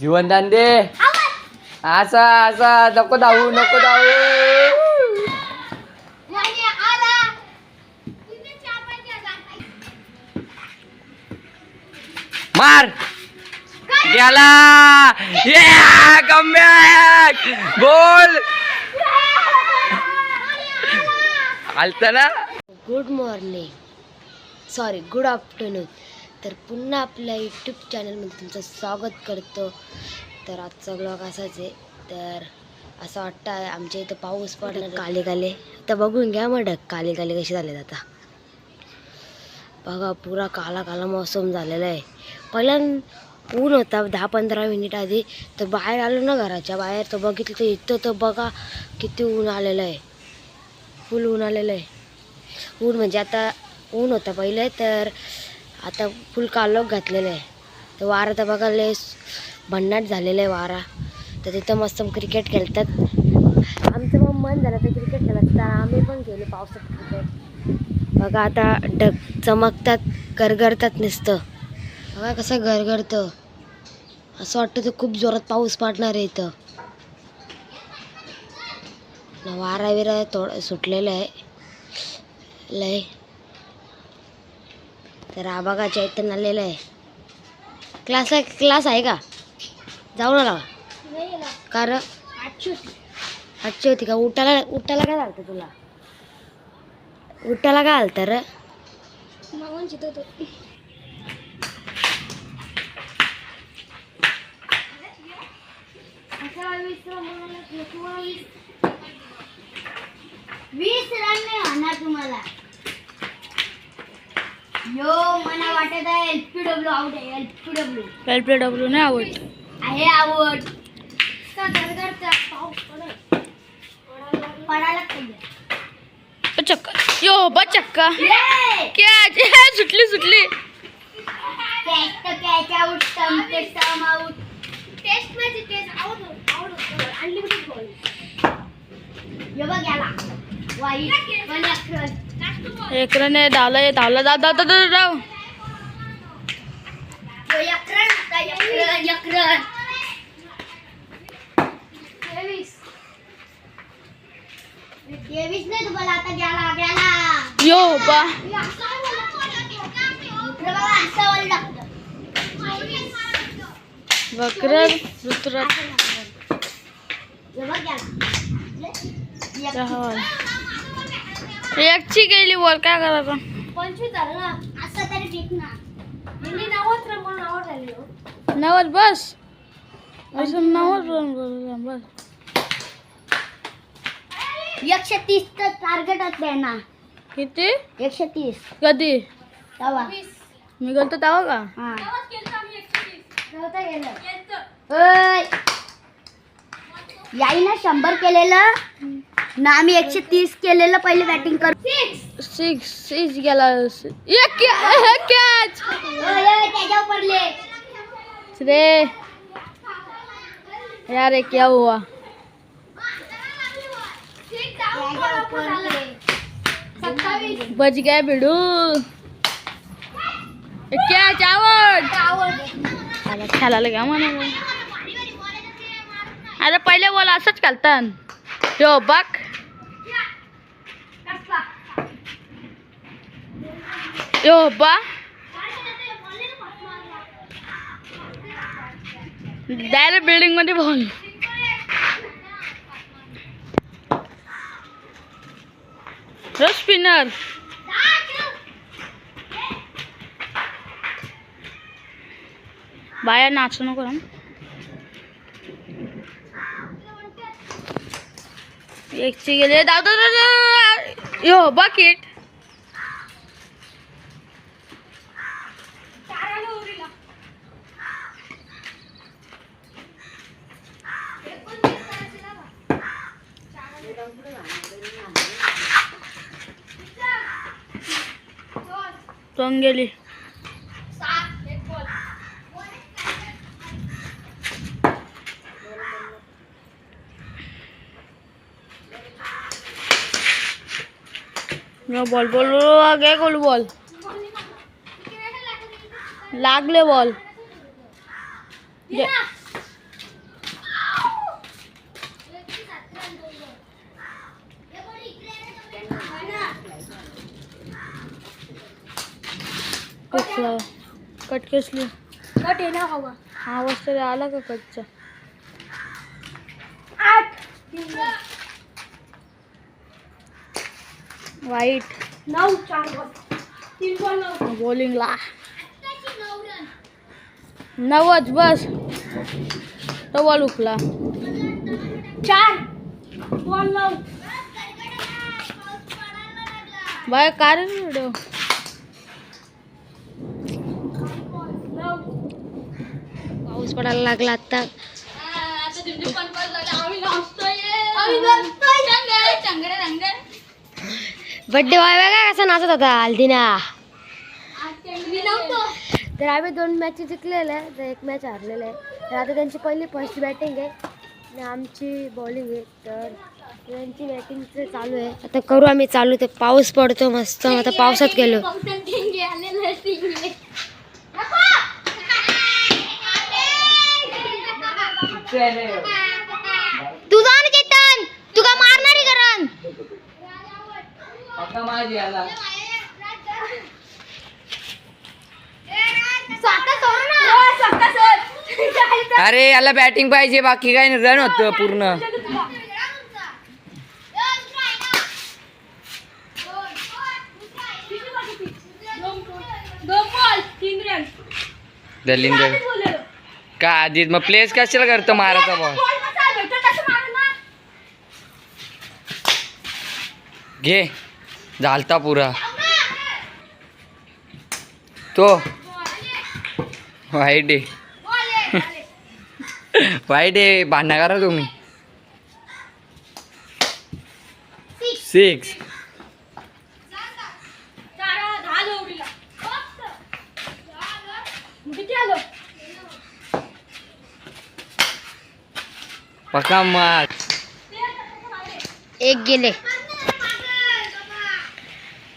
जीवनदान दे. असा असा नको धावू नको धावू. मार. गेला. कमबॅक गोल आलत ना? Good morning sorry good afternoon तर पुन्हा आपल्या यूट्यूब चॅनलमध्ये तुमचं स्वागत करतो. तर आजचा ब्लॉग असाच आहे. तर असं वाटतं आहे आमच्या इथं पाऊस पडला. काले काले. तर बघून घ्या मग काले काले कसे झालेत आता. बघा पुरा काला काला मौसम झालेला आहे. पहिल्यांदा ऊन होता दहा पंधरा मिनिट आधी. तर बाहेर आलो ना घराच्या बाहेर तर बघितलं तर इथं तर बघा किती ऊन आलेलं आहे. फुल ऊन आलेलं आहे. ऊन म्हणजे आता ऊन होता पहिले तर आता फुल कालोख घातलेलं आहे. तर वारा तर बघा लय भन्नाट झालेलं आहे वारा. तर तिथं मस्त क्रिकेट खेळतात. आमचं मग मन झालं तर क्रिकेट खेळत तर आम्ही पण गेलो पावसात क्रिकेट बघा आता ढग चमकतात गरगरतात नुसतं. बघा कसं गरगरतं. असं वाटतं तर खूप जोरात पाऊस पडणार आहे इथं. वारा विरा थोडं सुटलेलं आहे. लय. तर हा बघा चैतन्य आलेलं आहे. क्लास क्लास आहे का? जाऊन आला का कारण आजची होती. का? उठायला उठायला काय झालं तुला? उठायला काय आलं तर वीस रन नाही होणार तुम्हाला. यो मला वाटत आहे एलपीडब्ल्यू आउट आहे एलपीडब्ल्यू एल पी डब्ल्यू नाही आवड आहे आवड. पडायला चक्का यो बा चक्का! क्या सुटली सुटली. कॅच तर कॅच आउट स्टम्प ते stump out test test out out unlimited ball यो बघ याला. वाईट वन अक्रन एकरने धावला धावला धाव धाव धाव धाव यो यो बा. वक्र ऋतुराज एकची गेली वर काय करायचं? पंचवीस झालं ना. असं तरी ठीक ना. म्हणून झाले नवल बस. असं नवल रन बस. एकशे तीसचं टार्गेट असते ना. किती? एकशे तीस. कधी? तवा. मी गेलतो तेव्हा का? हा. नव्हतं गेलं. ओय. याईनं शंभर केलेलं. ना आम्ही एकशे तीस केलेलं पहिले बॅटिंग कर. सिक्स सिक्स गेला. एक कॅच रे यार ये क्या हुआ बच गया भिडू. कॅच आवड खेळायला घ्या म्हणा अरे पहिले बोला असंच खेळतात यो बघ यो बा डायरेक्ट बिल्डिंगमध्ये बॉल. स्पिनर बाया नाचू नको ना. एकची गेले. दाव दाव दाव, दाव. यो बकेट दोन गेली बॉल बॉल आगे गोल बॉल. लागले बॉल. कट कसली कट आहे ना हवा. हा आवाज तरी आला का कटचा? वाईट. नऊ चार बॉलिंगला. नवच बस. तो बॉल उकला. चार. बॉल नऊ. बाय काय रे व्हिडिओ नऊ पाऊस पडायला लागला आता. बड्डे बॉय बघा कसा नाचत होता हल्दीना. तर आम्ही दोन मॅच जिंकलेले आहे. तर एक मॅच हारलेलं आहे. तर आता त्यांची पहिली फर्स्ट बॅटिंग आहे. आणि आमची बॉलिंग आहे. तर त्यांची बॅटिंग चालू आहे. आता करू आम्ही चालू. तर पाऊस पडतो मस्त. आता पावसात गेलो. तुझा केतन तुका मारणारी करण याला. अरे याला बॅटिंग पाहिजे बाकी काय रन होतं पूर्ण. दलिंदर. का आधी मग प्लेस कशाला करतो मारायचा बॉल घे. झालता पुरा. तो. वाईट आहे. वाईट आहे. भांडणा करा तुम्ही. सिक्स पक्का मार एक गेले.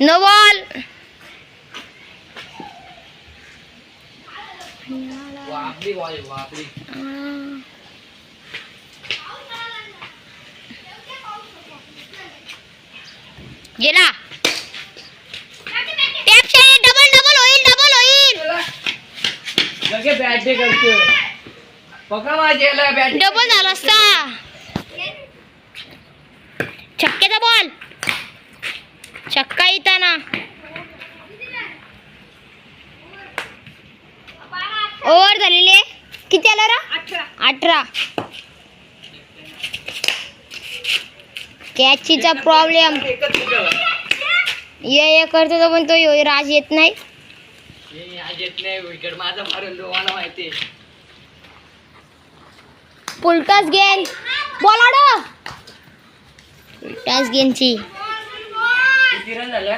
नो बॉल वापरी वापरी गेला. डबल डबल होईल डबल होईल. लगे बॅट करतो पक्का माझी याला बॅट डबल झाला असता छक्क्याचा बॉल छक्का येताना ओव्हर झालेली आहे. किती आला रा? अठरा. कॅचीचा प्रॉब्लेम ये ये करतो तो पण तो यो- राज येत नाही. आज येत नाही विकेट माझा मारून तुम्हाला माहिती आहे. पुलटास गेन बॉल आडो. किती रन झाले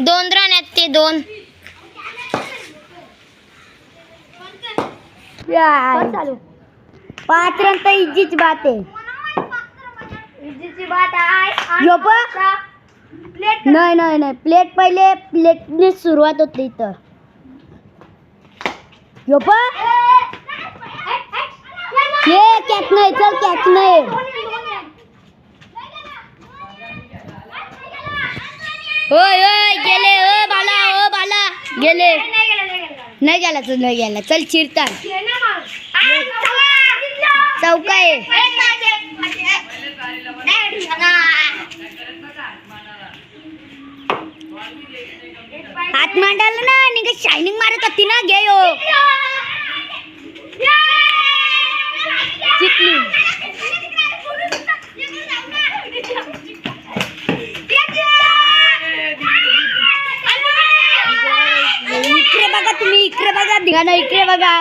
दोन रन आहेत ते दोन. चालू. पाच रन तर इजीची बात आहे. नाही नाही नाही. प्लेट पहिले प्लेटने सुरुवात होते इथं यो पण ये कॅच नाही चल कॅच नाही होय होय गेले ओ बाला ओ बाला. गेले. नाही गेला चल नाही गेला. चल चिरता. चौका आहे हात मांडायला ना आणि शायनिंग मारत होती ना घे हो. इकडे बघा तुम्ही इकडे बघा धिगाणा इकडे बघा.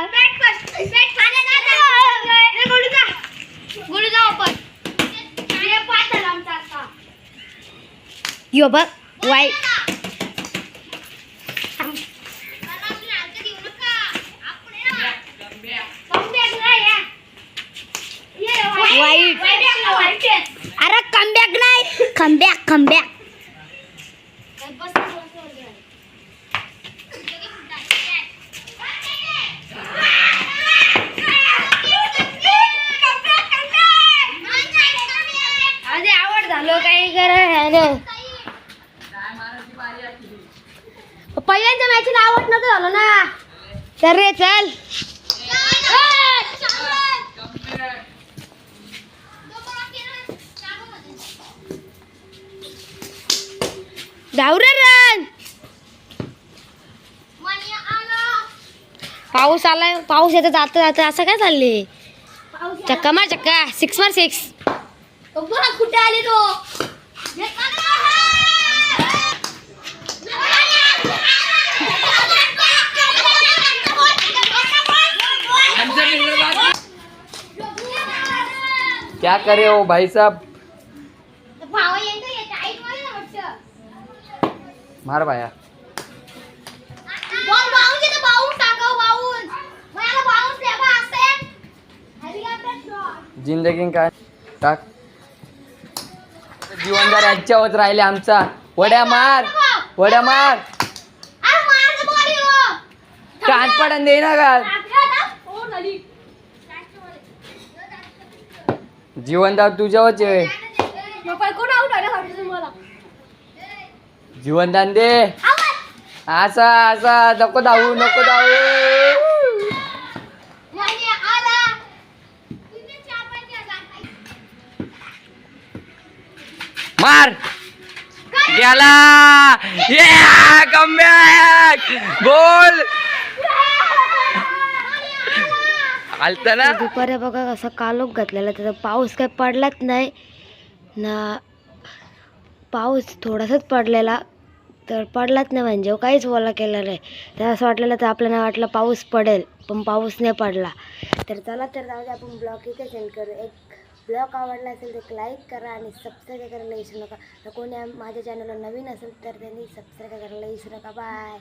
यो बघ वाईट पहिल्यांदा मॅचला आवड नव्हतं झालं ना. तर रे चल. धावरे रन. पाऊस आलाय पाऊस येतं जातं जातं असं काय चालले चक्का मार चक्का सिक्स मार सिक्स कुठे आले तो? क्या करे हो भाई साहब भावा येतो येतो ऐक मला वाटतं मार भाया बॉल बाउंस येतो बाउंस टाकाव बाउंस मला बाउंस द्या बा असं हेलिकॉप्टर शॉट जिंदगी काय टाक जीवनदार यांच्यावर राहिले आमचा वड्या मार वड्या मार अरे मार दे ना का हो जीवनदार तुझ्यावरच आहे कोण आउट आले वाटतं तुम्हाला जीवनदान दे. असा असा नको धावू नको धावू मार. गेला. कमबॅक गोल आलत ना? दुपारी बघा कसा कालोख घातलेला त्याचा पाऊस काय पडलाच नाही. ना पाऊस थोडासाच पडलेला. तर पडलाच नाही म्हणजे. हो, काहीच ओला केला नाही. तर असं वाटलेलं तर आपल्याला वाटलं पाऊस पडेल पण पाऊस नाही पडला. तर चला तर जाऊ दे आपण ब्लॉग इथे सेंड करू. एक ब्लॉग आवडला असेल तर एक लाईक करा आणि सबस्क्राईब करायला विसरू नका. तर कोणी माझ्या चॅनलला नवीन असेल तर त्यांनी सबस्क्राईब करायला विसरू नका. बाय.